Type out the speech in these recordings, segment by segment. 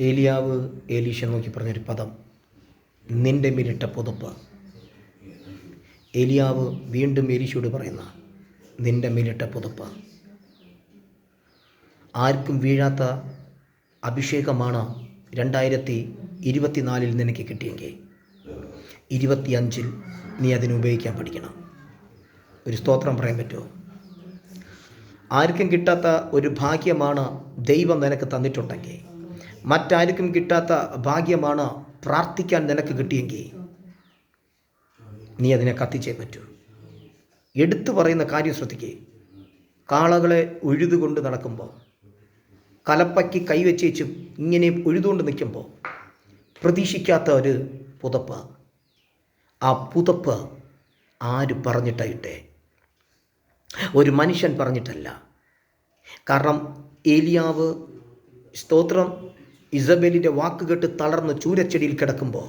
ഏലിയാവ് ഏലീശ നോക്കി പറഞ്ഞൊരു പദം. നിന്റെ മിരിട്ട പുതപ്പ്. ഏലിയാവ് വീണ്ടും ഏലീശയോട് പറയുന്ന നിന്റെ മിരിട്ട പുതപ്പ്. ആർക്കും വീഴാത്ത അഭിഷേകമാണ് രണ്ടായിരത്തി ഇരുപത്തിനാലിൽ നിനക്ക് കിട്ടിയെങ്കിൽ. ഇരുപത്തിയഞ്ചിൽ നീ അതിനെ ഉപയോഗിക്കാൻ പഠിക്കണം. ഒരു സ്തോത്രം പറയാൻ പറ്റുമോ? ആർക്കും കിട്ടാത്ത ഒരു ഭാഗ്യമാണ് ദൈവം നിനക്ക് തന്നിട്ടുണ്ടെങ്കിൽ. മറ്റാർക്കും കിട്ടാത്ത ഭാഗ്യമാണ് പ്രാർത്ഥിക്കാൻ നിനക്ക് കിട്ടിയെങ്കിൽ നീ അതിനെ കത്തിച്ചേ പറ്റൂ. എടുത്തു പറയുന്ന കാര്യം ശ്രദ്ധിക്കേ. കാളകളെ ഉഴുതുകൊണ്ട് നടക്കുമ്പോൾ കലപ്പയ്ക്ക് കൈവച്ചേച്ചും ഇങ്ങനെ ഉഴുതുകൊണ്ട് നിൽക്കുമ്പോൾ പ്രതീക്ഷിക്കാത്ത ഒരു പുതപ്പ്. ആ പുതപ്പ് ആര് പറഞ്ഞിട്ടായിട്ടെ? ഒരു മനുഷ്യൻ പറഞ്ഞിട്ടല്ല. കാരണം ഏലിയാവ് സ്തോത്രം ഇസബേലിന്റെ വാക്കുകെട്ട് തളർന്ന് ചൂരച്ചെടിയിൽ കിടക്കുമ്പോൾ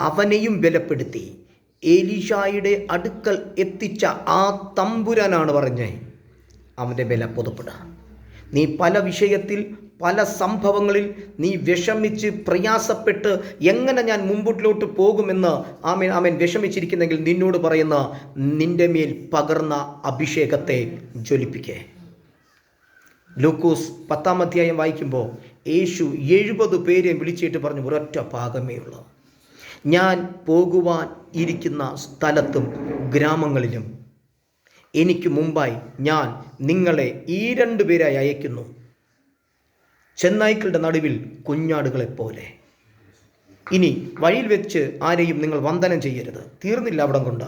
അവനെയും ബലപ്പെടുത്തി ഏലീഷായുടെ അടുക്കൽ എത്തിച്ച ആ തമ്പുരാനാണ് പറഞ്ഞേ അവന്റെ ബല പൊതുപ്പെടുക. നീ പല വിഷയത്തിൽ പല സംഭവങ്ങളിൽ നീ വിഷമിച്ച് പ്രയാസപ്പെട്ട് എങ്ങനെ ഞാൻ മുമ്പോട്ടിലോട്ട് പോകുമെന്ന് ആമൻ ആമൻ വിഷമിച്ചിരിക്കുന്നെങ്കിൽ നിന്നോട് പറയുന്ന നിന്റെ മേൽ പകർന്ന അഭിഷേകത്തെ ജ്വലിപ്പിക്കേ. ലൂക്കോസ് പത്താം അധ്യായം വായിക്കുമ്പോൾ യേശു എഴുപത് പേരെ വിളിച്ചിട്ട് പറഞ്ഞു ഒരൊറ്റ ഭാഗമേ ഉള്ളൂ. ഞാൻ പോകുവാൻ ഇരിക്കുന്ന സ്ഥലത്തും ഗ്രാമങ്ങളിലും എനിക്ക് മുമ്പായി ഞാൻ നിങ്ങളെ ഈ രണ്ടു പേരായി അയക്കുന്നു. ചെന്നായ്ക്കളുടെ നടുവിൽ കുഞ്ഞാടുകളെപ്പോലെ. ഇനി വഴിയിൽ വെച്ച് ആരെയും നിങ്ങൾ വന്ദനം ചെയ്യരുത്. തീർന്നില്ല അവിടം കൊണ്ട്.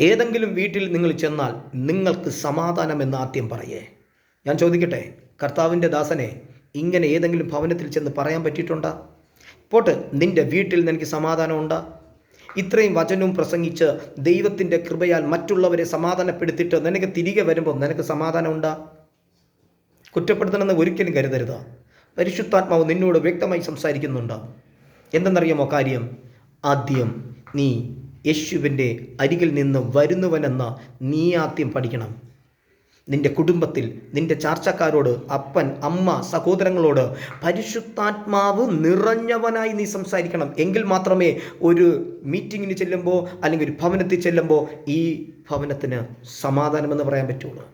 ഏതെങ്കിലും വീട്ടിൽ നിങ്ങൾ ചെന്നാൽ നിങ്ങൾക്ക് സമാധാനം എന്ന് ആദ്യം പറയേ. ഞാൻ ചോദിക്കട്ടെ കർത്താവിന്റെ ദാസനെ ഇങ്ങനെ ഏതെങ്കിലും ഭവനത്തിൽ ചെന്ന് പറയാൻ പറ്റിയിട്ടുണ്ടോ? പോട്ട് നിന്റെ വീട്ടിൽ നിനക്ക് സമാധാനമുണ്ടോ? ഇത്രയും വചനവും പ്രസംഗിച്ച് ദൈവത്തിന്റെ കൃപയാൽ മറ്റുള്ളവരെ സമാധാനപ്പെടുത്തിയിട്ട് നിനക്ക് തിരികെ വരുമ്പോൾ നിനക്ക് സമാധാനമുണ്ടാ? കുറ്റപ്പെടുത്തണമെന്ന് ഒരിക്കലും കരുതരുത്. പരിശുദ്ധാത്മാവ് നിന്നോട് വ്യക്തമായി സംസാരിക്കുന്നുണ്ട്. എന്തെന്നറിയാമോ കാര്യം? ആദ്യം നീ യേശുവിന്റെ അരികിൽ നിന്ന് വരുന്നുവനെന്ന് നീ ആദ്യം പഠിക്കണം. നിന്റെ കുടുംബത്തിൽ നിന്റെ ചാർച്ചക്കാരോട് അപ്പൻ അമ്മ സഹോദരങ്ങളോട് പരിശുദ്ധാത്മാവ് നിറഞ്ഞവനായി നീ സംസാരിക്കണം. എങ്കിൽ മാത്രമേ ഒരു മീറ്റിങ്ങിന് ചെല്ലുമ്പോൾ അല്ലെങ്കിൽ ഒരു ഭവനത്തിൽ ചെല്ലുമ്പോൾ ഈ ഭവനത്തിന് സമാധാനമെന്ന് പറയാൻ പറ്റുള്ളൂ.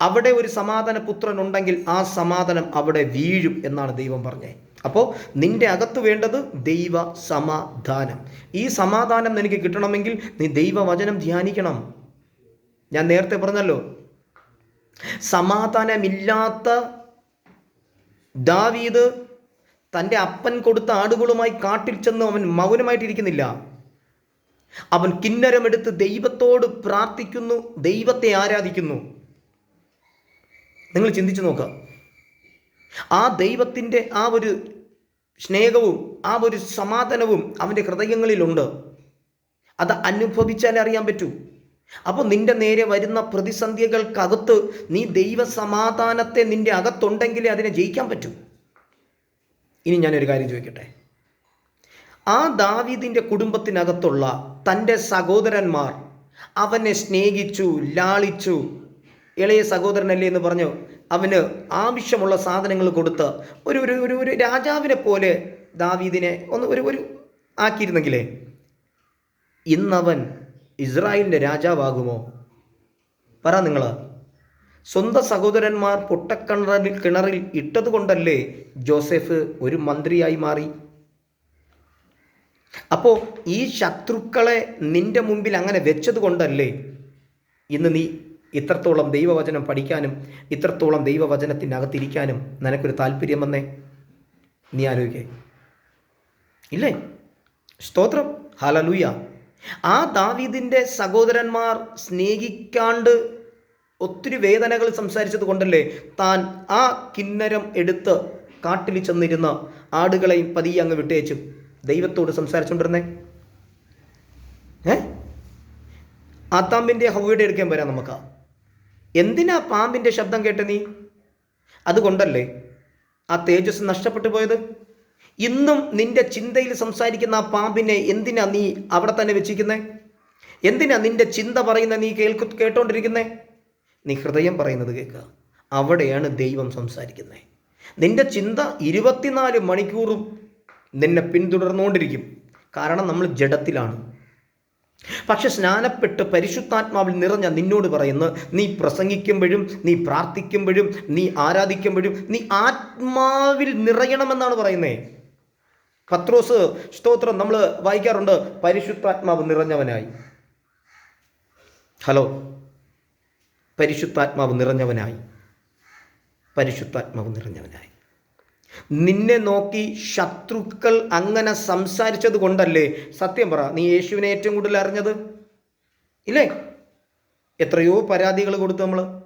അവിടെ ഒരു സമാധാന പുത്രൻ ഉണ്ടെങ്കിൽ ആ സമാധാനം അവിടെ വീഴും എന്നാണ് ദൈവം പറഞ്ഞത്. അപ്പോൾ നിന്റെ അകത്ത് വേണ്ടത് ദൈവ സമാധാനം. ഈ സമാധാനം നിനക്ക് കിട്ടണമെങ്കിൽ നീ ദൈവവചനം ധ്യാനിക്കണം. ഞാൻ നേരത്തെ പറഞ്ഞല്ലോ സമാധാനമില്ലാത്ത ദാവീദ് തന്റെ അപ്പൻ കൊടുത്ത ആടുകളുമായി കാട്ടിൽ ചെന്ന് അവൻ മൗനമായിട്ടിരിക്കുന്നില്ല. അവൻ കിന്നരമെടുത്ത് ദൈവത്തോട് പ്രാർത്ഥിക്കുന്നു ദൈവത്തെ ആരാധിക്കുന്നു. നിങ്ങൾ ചിന്തിച്ചു നോക്കുക. ആ ദൈവത്തിന്റെ ആ ഒരു സ്നേഹവും ആ ഒരു സമാധാനവും അവന്റെ ഹൃദയങ്ങളിലുണ്ട്. അത് അനുഭവിച്ചാലേ അറിയാൻ പറ്റൂ. അപ്പോൾ നിന്റെ നേരെ വരുന്ന പ്രതിസന്ധികൾക്കകത്ത് നീ ദൈവസമാധാനത്തെ നിന്റെ അകത്തുണ്ടെങ്കിലേ അതിനെ ജയിക്കാൻ പറ്റൂ. ഇനി ഞാനൊരു കാര്യം ചോദിക്കട്ടെ? ആ ദാവീദിന്റെ കുടുംബത്തിനകത്തുള്ള തന്റെ സഹോദരന്മാർ അവനെ സ്നേഹിച്ചു ലാളിച്ചു. ഇളയ സഹോദരനല്ലേ എന്ന് പറഞ്ഞു. അവന് ആവശ്യമുള്ള സാധനങ്ങൾ കൊടുത്ത് ഒരു ഒരു ഒരു ഒരു രാജാവിനെ പോലെ ദാവീദിനെ ഒന്ന് ഒരു ഒരു ആക്കിയിരുന്നെങ്കിലേ ഇന്നവൻ ഇസ്രായേലിന്റെ രാജാവാകുമോ? പറ നിങ്ങൾ സ്വന്തം സഹോദരന്മാർ പൊട്ടക്കിണറിൽ കിണറിൽ ഇട്ടതുകൊണ്ടല്ലേ ജോസഫ് ഒരു മന്ത്രിയായി മാറി? അപ്പോൾ ഈ ശത്രുക്കളെ നിന്റെ മുമ്പിൽ അങ്ങനെ വെച്ചതുകൊണ്ടല്ലേ ഇന്ന് നീ ഇത്രത്തോളം ദൈവവചനം പഠിക്കാനും ഇത്രത്തോളം ദൈവവചനത്തിനകത്തിരിക്കാനും നിനക്കൊരു താല്പര്യം വന്നേ? നീ ആലോചിക്കേ. ഇല്ലേ? സ്തോത്രം. ഹലലൂയ ആ ദാവീദിന്റെ സഹോദരന്മാർ സ്നേഹിക്കാണ്ട് ഒത്തിരി വേദനകൾ സംസാരിച്ചത് കൊണ്ടല്ലേ താൻ ആ കിന്നരം എടുത്ത് കാട്ടിൽ ചെന്നിരുന്ന ആടുകളെയും പതിയെ അങ്ങ് വിട്ടയച്ചു. ദൈവത്തോട് സംസാരിച്ചുകൊണ്ടിരുന്നേ. ഏ? ആത്താമ്പിന്റെ ഹൗവയുടെ എടുക്കാൻ വരാം നമുക്ക്. എന്തിനാ പാമ്പിന്റെ ശബ്ദം കേട്ട നീ? അതുകൊണ്ടല്ലേ ആ തേജസ് നഷ്ടപ്പെട്ടു പോയത്? ഇന്നും നിന്റെ ചിന്തയിൽ സംസാരിക്കുന്ന ആ പാമ്പിനെ എന്തിനാ നീ അവിടെ തന്നെ വെച്ചിരിക്കുന്നത് എന്തിനാ നിന്റെ ചിന്ത പറയുന്ന നീ കേൾക്കു കേട്ടോണ്ടിരിക്കുന്നേ? നീ ഹൃദയം പറയുന്നത് കേൾക്കുക. അവിടെയാണ് ദൈവം സംസാരിക്കുന്നത് നിന്റെ ചിന്ത ഇരുപത്തിനാല് മണിക്കൂറും നിന്നെ പിന്തുടർന്നുകൊണ്ടിരിക്കും. കാരണം നമ്മൾ ജഡത്തിലാണ്. പക്ഷെ സ്നാനപ്പെട്ട് പരിശുദ്ധാത്മാവിൽ നിറഞ്ഞ നിന്നോട് പറയുന്നു നീ പ്രസംഗിക്കുമ്പോഴും നീ പ്രാർത്ഥിക്കുമ്പോഴും നീ ആരാധിക്കുമ്പോഴും നീ ആത്മാവിൽ നിറയണമെന്നാണ് പറയുന്നത് പത്രോസ് സ്തോത്രം നമ്മൾ വായിക്കാറുണ്ട്. പരിശുദ്ധാത്മാവ് നിറഞ്ഞവനായി. ഹലോ. പരിശുദ്ധാത്മാവ് നിറഞ്ഞവനായി. പരിശുദ്ധാത്മാവ് നിറഞ്ഞവനായി. നിന്നെ നോക്കി ശത്രുക്കൾ അങ്ങനെ സംസാരിച്ചത് കൊണ്ടല്ലേ? സത്യം പറ നീ യേശുവിനെ ഏറ്റവും കൂടുതൽ അറിഞ്ഞത്? ഇല്ലേ? എത്രയോ പരാതികൾ കൊടുത്ത് നമ്മൾ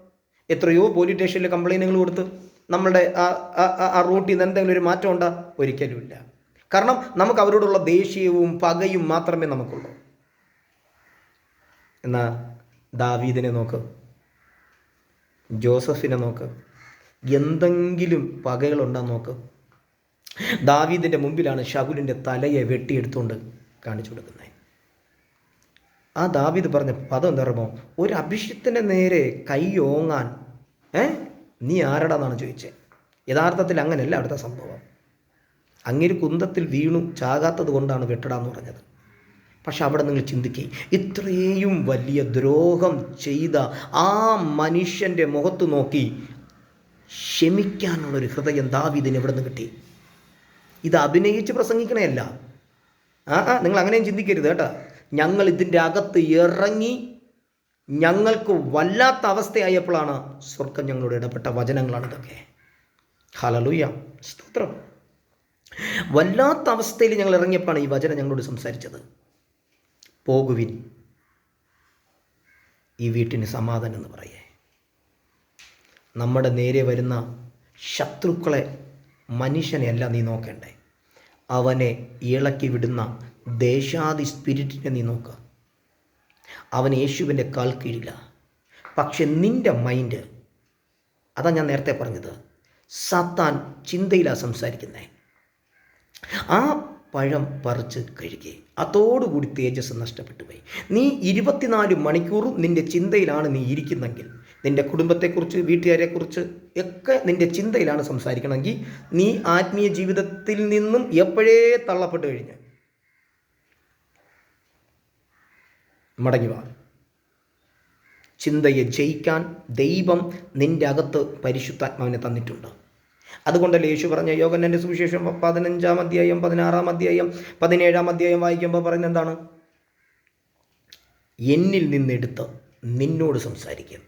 എത്രയോ പോലീസ് സ്റ്റേഷനിൽ കംപ്ലൈന്റുകൾ കൊടുത്ത് നമ്മളുടെ ആ ആ- റൂട്ടിൽ നിന്ന് എന്തെങ്കിലും ഒരു മാറ്റം ഉണ്ടോ ഒരിക്കലുമില്ല. കാരണം നമുക്ക് അവരോടുള്ള ദേഷ്യവും പകയും മാത്രമേ നമുക്കുള്ളൂ. എന്നാ ദാവീദിനെ നോക്ക്. ജോസഫിനെ നോക്ക്. എന്തെങ്കിലും പകകളുണ്ടാ നോക്ക്. ദാവീദിന്റെ മുമ്പിലാണ് ഷകുലിന്റെ തലയെ വെട്ടിയെടുത്തുകൊണ്ട് കാണിച്ചു കൊടുക്കുന്നത്. ആ ദാവീദ് പറഞ്ഞ പദം എന്താ ഒരു അഭിഷിക്തന്റെ നേരെ കൈ ഓങ്ങാൻ ഏ? നീ ആരടാന്നാണ് ചോദിച്ചത് യഥാർത്ഥത്തിൽ അങ്ങനെയല്ല അവിടുത്തെ സംഭവം. അങ്ങേര് കുന്തത്തിൽ വീണു ചാകാത്തത് കൊണ്ടാണ് വെട്ടടാന്ന് പറഞ്ഞത്. പക്ഷെ അവിടെ നിങ്ങൾ ചിന്തിക്കുക ഇത്രയും വലിയ ദ്രോഹം ചെയ്ത ആ മനുഷ്യന്റെ മുഖത്ത് നോക്കി ക്ഷമിക്കാനുള്ളൊരു ഹൃദയം ദാവീദിന് എവിടെ നിന്ന് കിട്ടി? ഇത് അഭിനയിച്ച് പ്രസംഗിക്കണേയല്ല. ആ ആ നിങ്ങൾ അങ്ങനെയും ചിന്തിക്കരുത് കേട്ടോ. ഞങ്ങൾ ഇതിന്റെ അകത്ത് ഇറങ്ങി ഞങ്ങൾക്ക് വല്ലാത്ത അവസ്ഥയായപ്പോഴാണ് സ്വർഗം ഞങ്ങളോട് ഇടപെട്ട വചനങ്ങളാണ് ഇതൊക്കെ ഹലലുയ സ്തോത്രം. വല്ലാത്ത അവസ്ഥയിൽ ഞങ്ങൾ ഇറങ്ങിയപ്പോഴാണ് ഈ വചനം ഞങ്ങളോട് സംസാരിച്ചത്. പോകുവിൻ. ഈ വീട്ടിന് സമാധാനം എന്ന് പറയേ. നമ്മുടെ നേരെ വരുന്ന ശത്രുക്കളെ മനുഷ്യനെയല്ല നീ നോക്കേണ്ടേ. അവനെ ഇളക്കി വിടുന്ന ദേശാദി സ്പിരിറ്റിനെ നീ നോക്കുക അവൻ യേശുവിന്റെ കാൽ കീഴില്ല പക്ഷെ നിന്റെ മൈൻഡ് അതാ ഞാൻ നേരത്തെ പറഞ്ഞത് സാത്താൻ ചിന്തയിലാണ് സംസാരിക്കുന്നത് ആ പഴം പറിച്ച് കഴുകി. അതോടുകൂടി തേജസ് നഷ്ടപ്പെട്ടു പോയി. നീ ഇരുപത്തിനാല് മണിക്കൂറും നിന്റെ ചിന്തയിലാണ് നീ ഇരിക്കുന്നെങ്കിൽ നിന്റെ കുടുംബത്തെക്കുറിച്ച് വീട്ടുകാരെക്കുറിച്ച് ഒക്കെ നിന്റെ ചിന്തയിലാണ് സംസാരിക്കണമെങ്കിൽ നീ ആത്മീയ ജീവിതത്തിൽ നിന്നും എപ്പോഴേ തള്ളപ്പെട്ട് കഴിഞ്ഞു. മടങ്ങി വാ. ചിന്തയെ ജയിക്കാൻ ദൈവം നിന്റെ അകത്ത് പരിശുദ്ധാത്മാവിനെ തന്നിട്ടുണ്ട്. അതുകൊണ്ടല്ലേ യേശു പറഞ്ഞ യോഗനന്റെ സുവിശേഷം പതിനഞ്ചാം അധ്യായം പതിനാറാം അധ്യായം പതിനേഴാം അധ്യായം വായിക്കുമ്പോൾ പറയുന്നത് എന്താണ്? എന്നിൽ നിന്നെടുത്ത് നിന്നോട് സംസാരിക്കും.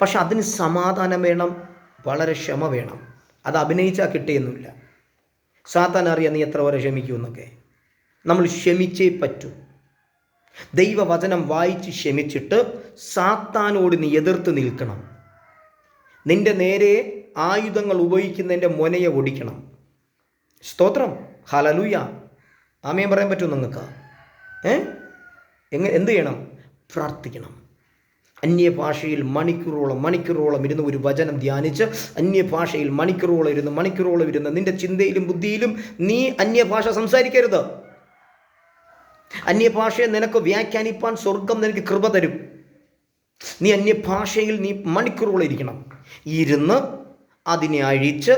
പക്ഷെ അതിന് സമാധാനം വേണം വളരെ ക്ഷമ വേണം. അത് അഭിനയിച്ചാൽ കിട്ടിയൊന്നുമില്ല സാത്താൻ അറിയാം നീ എത്ര വരെ ക്ഷമിക്കുമെന്നൊക്കെ നമ്മൾ ക്ഷമിച്ചേ പറ്റൂ. ദൈവവചനം വായിച്ച് ക്ഷമിച്ചിട്ട് സാത്താനോട് നീ എതിർത്ത് നിൽക്കണം. നിന്റെ നേരെ ആയുധങ്ങൾ ഉപയോഗിക്കുന്നതിന്റെ മുനയെ ഒടിക്കണം സ്തോത്രം. ഹലലൂയ ആമയം പറയാൻ പറ്റുമോ നിങ്ങൾക്ക്? ഏ? എങ്ങ എന്ത് ചെയ്യണം? പ്രാർത്ഥിക്കണം. അന്യഭാഷയിൽ മണിക്കൂറോളം മണിക്കൂറോളം ഇരുന്ന് ഒരു വചനം ധ്യാനിച്ച് അന്യഭാഷയിൽ മണിക്കൂറോളം ഇരുന്ന് മണിക്കൂറോളം ഇരുന്ന് നിന്റെ ചിന്തയിലും ബുദ്ധിയിലും നീ അന്യഭാഷ സംസാരിക്കരുത്. അന്യഭാഷയെ നിനക്ക് വ്യാഖ്യാനിപ്പാൻ സ്വർഗം നിനക്ക് കൃപ തരും. നീ അന്യഭാഷയിൽ നീ മണിക്കൂറോളം ഇരിക്കണം. ഇരുന്ന് അതിനെ അഴിച്ച്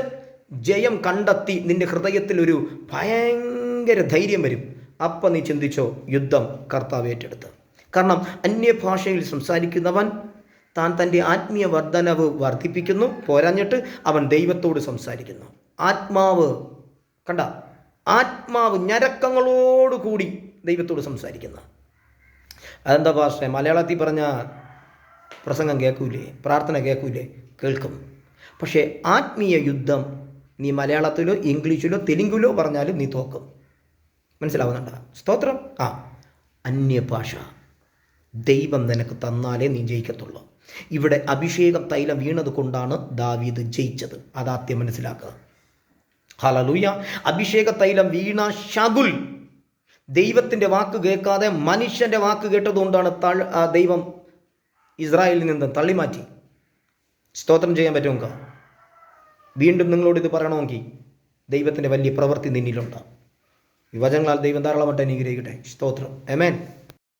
ജയം കണ്ടെത്തി നിന്റെ ഹൃദയത്തിൽ ഒരു ഭയങ്കര ധൈര്യം വരും. അപ്പം നീ ചിന്തിച്ചോ യുദ്ധം കർത്താവ് ഏറ്റെടുത്ത്. കാരണം അന്യഭാഷയിൽ സംസാരിക്കുന്നവൻ താൻ തന്റെ ആത്മീയ വർധനവ് വർദ്ധിപ്പിക്കുന്നു പോരാഞ്ഞിട്ട് അവൻ ദൈവത്തോട് സംസാരിക്കുന്നു. ആത്മാവ് കണ്ട ആത്മാവ് ഞരക്കങ്ങളോടുകൂടി ദൈവത്തോട് സംസാരിക്കുന്നു. അതെന്താ ഭാഷ മലയാളത്തിൽ പറഞ്ഞ പ്രസംഗം കേൾക്കൂലേ? പ്രാർത്ഥന കേൾക്കൂലേ? കേൾക്കും. പക്ഷേ ആത്മീയ യുദ്ധം നീ മലയാളത്തിലോ ഇംഗ്ലീഷിലോ തെലുങ്കിലോ പറഞ്ഞാലും നീ തോക്കും. മനസ്സിലാവുന്നുണ്ടോ? സ്തോത്രം. ആ. അന്യഭാഷ. ദൈവം നിനക്ക് തന്നാലേ നീ ജയിക്കത്തുള്ളൂ. ഇവിടെ അഭിഷേകം തൈലം വീണത് കൊണ്ടാണ് ദാവീദ് ജയിച്ചത്. അതാദ്യം മനസ്സിലാക്കുക. ഹലലൂയ അഭിഷേക തൈലം വീണ ഷകുൽ ദൈവത്തിന്റെ വാക്ക് കേൾക്കാതെ മനുഷ്യന്റെ വാക്ക് കേട്ടതുകൊണ്ടാണ് തൾ ദൈവം ഇസ്രായേലിൽ നിന്ന് തള്ളിമാറ്റി. സ്തോത്രം ചെയ്യാൻ പറ്റുമെങ്കിൽ വീണ്ടും നിങ്ങളോട് ഇത് പറയണമെങ്കിൽ ദൈവത്തിന്റെ വലിയ പ്രവൃത്തി നിന്നിലുണ്ട് വിഭജങ്ങളാൽ ദൈവം ധാരാളമായിട്ട് അനുഗ്രഹിക്കട്ടെ. സ്തോത്രം. എമേൻ